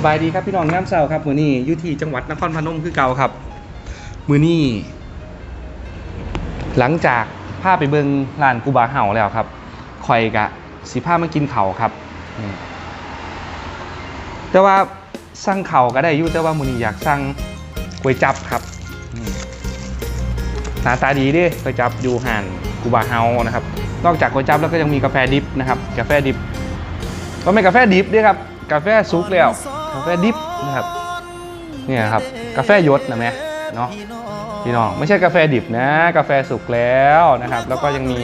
สบายดีครับพี่น้องน้ำเศร้าครับมือนี้อยู่ที่จังหวัดนครพนมคือเก่าครับ มือนี้หลังจากพาไปเบิงร้านกูบาเห่าแล้วครับคอยกะสีผ้ามากินเข่าครับ แต่ว่าสั่งเข่าก็ได้อยู่แต่ว่ามือนี้อยากสั่งก๋วยจับครับหน้าตาดีดิก๋วยจับอยู่ห่านกูบาเฮานะครับ นอกจากก๋วยจับแล้วก็ยังมีกาแฟดิบนะครับ กาแฟดิบก็ไม่กาแฟดิบด้วยครับ กาแฟซุกแล้ว กาแฟดิบนะครับเนี่ยครับกาแฟยศนะแม่เนาะพี่น้องไม่ใช่กาแฟดิบนะ กาแฟสุกแล้วนะครับ แล้วก็ยังมี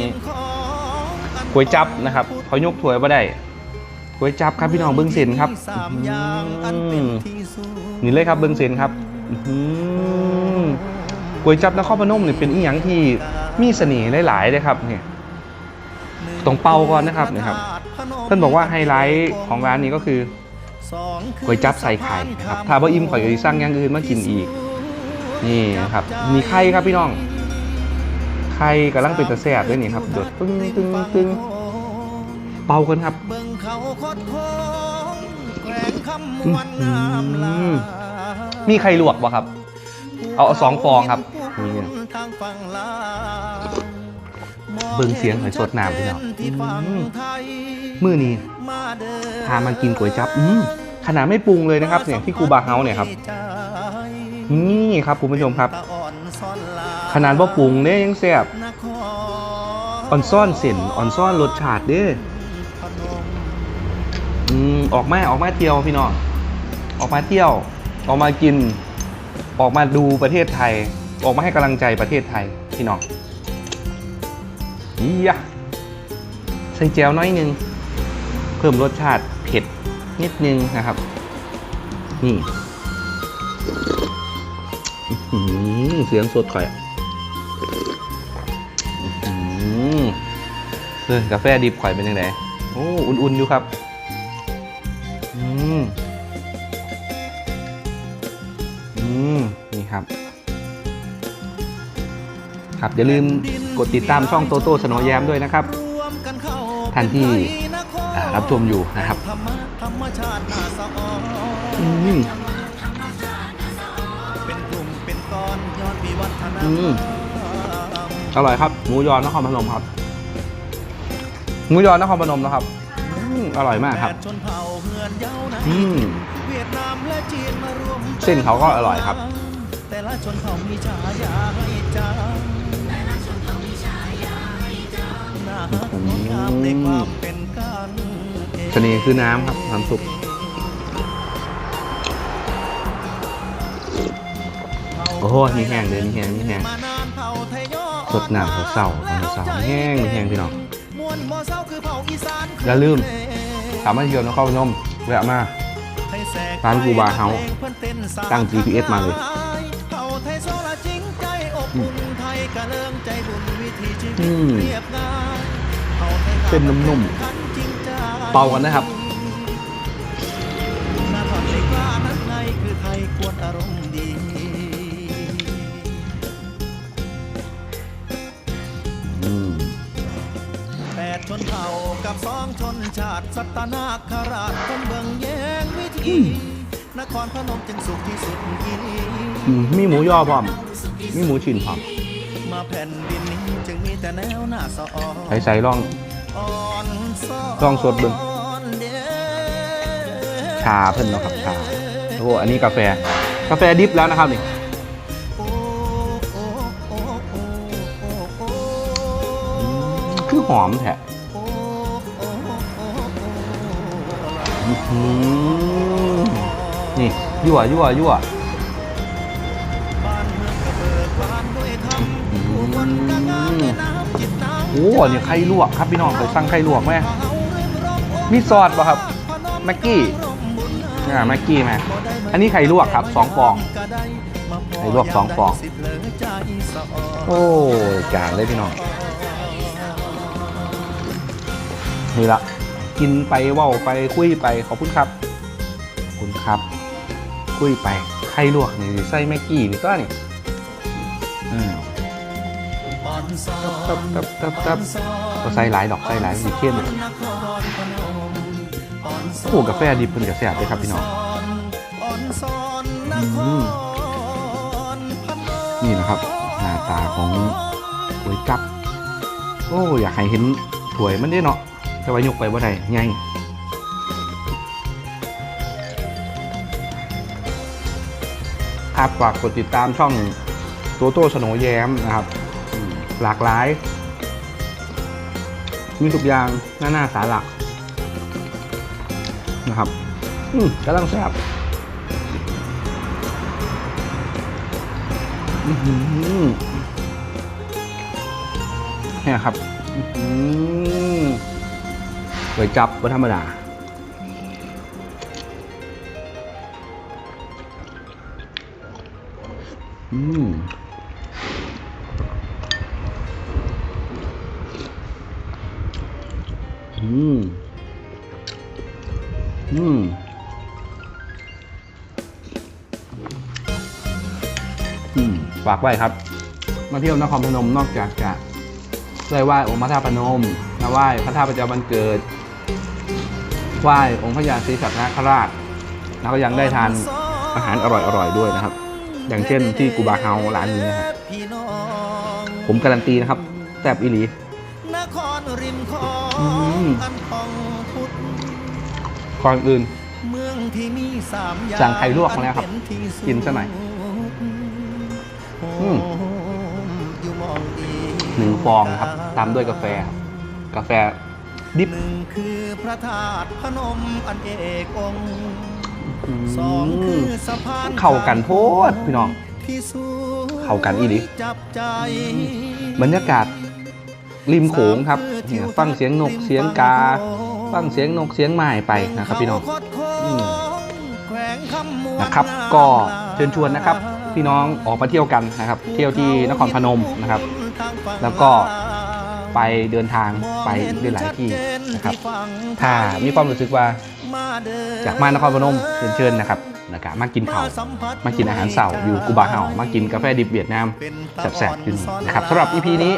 ก๋วยจับนะครับเขายกถ้วยมาได้ก๋วยจับครับพี่น้องเบิ้งเส้นครับนี่เลยครับเบิ้งเส้นครับก๋วยจับนครพนมเนี่ยเป็นอีหยังที่มีเสน่ห์หลายๆเลยครับเนี่ยตรงเป้าก่อนนะครับนี่ครับ เพื่อนบอกว่าไฮไลท์ของร้านนี้ก็คือ ก๋วยจับใส่ไข่นะครับถ้าว่าอิ่มข่อยก็สิสั่งอย่างอื่นมากินอีก นี่นะครับ มีไข่ครับพี่น้อง ไข่กำลังเป็นตะแสบด้วยนี่ครับหยดตึ้งตึ้งตึ้งเป่ากันครับเบิ่งเขาคดโค้งแขวงคำมวนน้ำลาอืมมีไข่ลวกบ่ครับ เอาเอาสองฟองครับนี่ทางฝั่งลาวเบิ่งเสียงหอยสดน้ำพี่น้องที่ฝั่งอื มื้อนี้พามากินก๋วยจับอืมขนาดไม่ปรุงเลยนะครับเนี่ยที่กูบาเฮาเนี่ยครับนี่ครับคุณผู้ชมครับ ขนาดว่าปรุงเนี่ยยังแซ่บอ่อนซ่อนเส้นอ่อนซ่อนรสชาติเด้ออืมออกมาออกมาเที่ยวพี่น้องออกมาเที่ยว ออกมากิน ออกมาดูประเทศไทย ออกมาให้กำลังใจประเทศไทยพี่น้องอียะใส่แจวน้อยนึง พิ่มรสชาติเผ็ดนิดนึงนะครับ นี่เสียงสดข่อยอือหือเออกาแฟดิบข่อยเป็นยังไงโอ้อุ่นๆอยู่ครับ อืม อืม นี่ครับ ครับอย่าลืมกดติดตามช่องโตโต้สโนว์แยมด้วยนะครับทันท่านที่ รับชมอยู่นะครับธรรมะธรรมชาติน่าสะออนอืมเป็นกลุ่มเป็นก้อนยอดวิวัฒนาอืมอร่อยครับหมูยอนครพนมครับหมูยอนครพนมนะครับอืมอร่อยมากครับแปดชนเผ่าเฮือนเย้าในอืมเวียดนามและจีนมารวมเส้นเขาก็อร่อยครับแต่ละชนเผ่ามีฉายาให้จำแต่ละชนเผ่ามีฉายาให้จำน่ารักงดงามในความเป็นกัน เสน่ห์คือน้ำครับน้ำสุปโอ้โหมีแห้งเลยมีแห้งมีแห้งสดหนาเขาเสาเนามเสาแห้งมีแห้งพี่น้องอย่าลืมถามมาเที่ยวนครพนมแวะมาร้านกูบาเฮาตั้ง GPS มาเลยเป็นนุ่มๆ เป่ากันนะครับหน้าถอดในกล้านั้นในคือไทยควรอารมณ์ดีอืมแปดชนเผ่ากับสองชนชาติสัตนาคราชคนเบิ่งแย้งวิธีนครพนมจึงสุขที่สุดอีนีอืมมีหมูยอพร้อม มีหมูชิ้นพร้อมมาแผ่นดินนี้จึงมีแต่แนวหน้าสะออนใส่ใส่ร่องอ่อนซ้อน ลองสดเบิ่งชาเพิ่นเนาะครับชาโอ้อันนี้กาแฟ กาแฟดิฟแล้วนะครับนี่คือหอมแท้นี่ยั่วยั่วยั่ว โอ้เนี่ยไข่ลวกครับพี่น้องเคยสั่งไข่ลวกไหมมีซอสป่ะครับแม็กกี้อ่าแม็กกี้ไหมอันนี้ไข่ลวกครับสองฟองไข่ลวกสองฟอง โอ้ยจานเลยพี่น้องนี่ละกินไปว่าไปคุยไปขอบคุณครับขอบคุณครับ คุยไปไข่ลวกนี่ใส่แม็กกี้นี่ก็นี่อืม ตับตับตับตับก็ใส่หลายดอกใส่หลายสีเข้มโอ้กาแฟดิบเป็นกาแฟเลยครับพี่น้องนี่นะครับ หน้าตาของก๋วยจับ โอ้อยากให้เห็นถวยมันได้เนาะแต่ว่ายกไปบ่าได้ไงครับฝากกดติดตามช่องโตโต้สโนแย้มนะครับ หลากหลาย มีทุกอย่างหน้าหน้าสาหลักนะครับ อืมกำลังแซ่บอื้อหือเนี่ยครับหือก๋วยจับว่าธรรมดาอืม อืม อืม อืม ฝากไว้ครับ มาเที่ยวนครพนมนอกจากจะได้ไหว้องค์พระธาตุพนมมาไหว้พระธาตุประจำวันเกิด ไหว้องค์พระยาศรีสัตนคราช แล้วก็ยังได้ทานอาหารอร่อยๆด้วยนะครับ อย่างเช่นที่กูบาเฮาร้านนี้นะครับผมการันตีนะครับแซ่บอีหลีนครริมคลอง อันของพุทธก่อนอื่น เมืองที่มีสามอย่างสั่งไข่ลวกมาแล้วครับอัเป็ที่สุดกินซะหน่อยอืมอยู่มองดีหนึ่งฟองครับ ตามด้วยกาแฟ กาแฟดิบหนึ่งคือพระธาตุพนมอันเอกองค์อืมสองคือสะพานเข้ากันโพดพี่น้องที่สวยเข้ากันอีหลีจับใจบรรยากาศ ริมโขงครับเนี่ยฟังเสียงนกเสียงกา ฟังเสียงนกเสียงไม้ไปนะครับพี่น้องนะครับก็เชิญชวนนะครับ พี่น้องออกมาเที่ยวกันนะครับ เที่ยวที่นครพนมนะครับ แล้วก็ไปเดินทางไปได้หลายที่นะครับ ถ้ามีความรู้สึกว่าอยากมานครพนมเชิญเชิญนะครับนะครับมากินข้าวมากินอาหารเสาร์อยู่กูบาเฮามากินกาแฟดิบเวียดนามแซ่บๆอยู่นี่นะครับสำหรับ EP นี้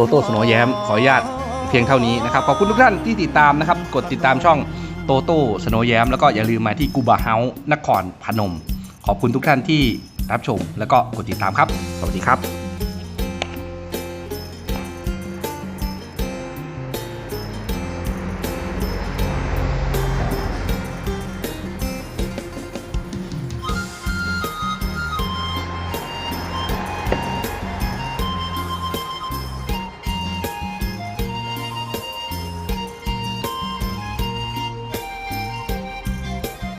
โตโต้สโนแย้มขออนุญาตเพียงเท่านี้นะครับขอบคุณทุกท่านที่ติดตามนะครับ กดติดตามช่องโตโต้สโนแย้มแล้วก็อย่าลืมมาที่กูบาเฮาส์นครพนม ขอบคุณทุกท่านที่รับชม แล้วก็กดติดตามครับ สวัสดีครับ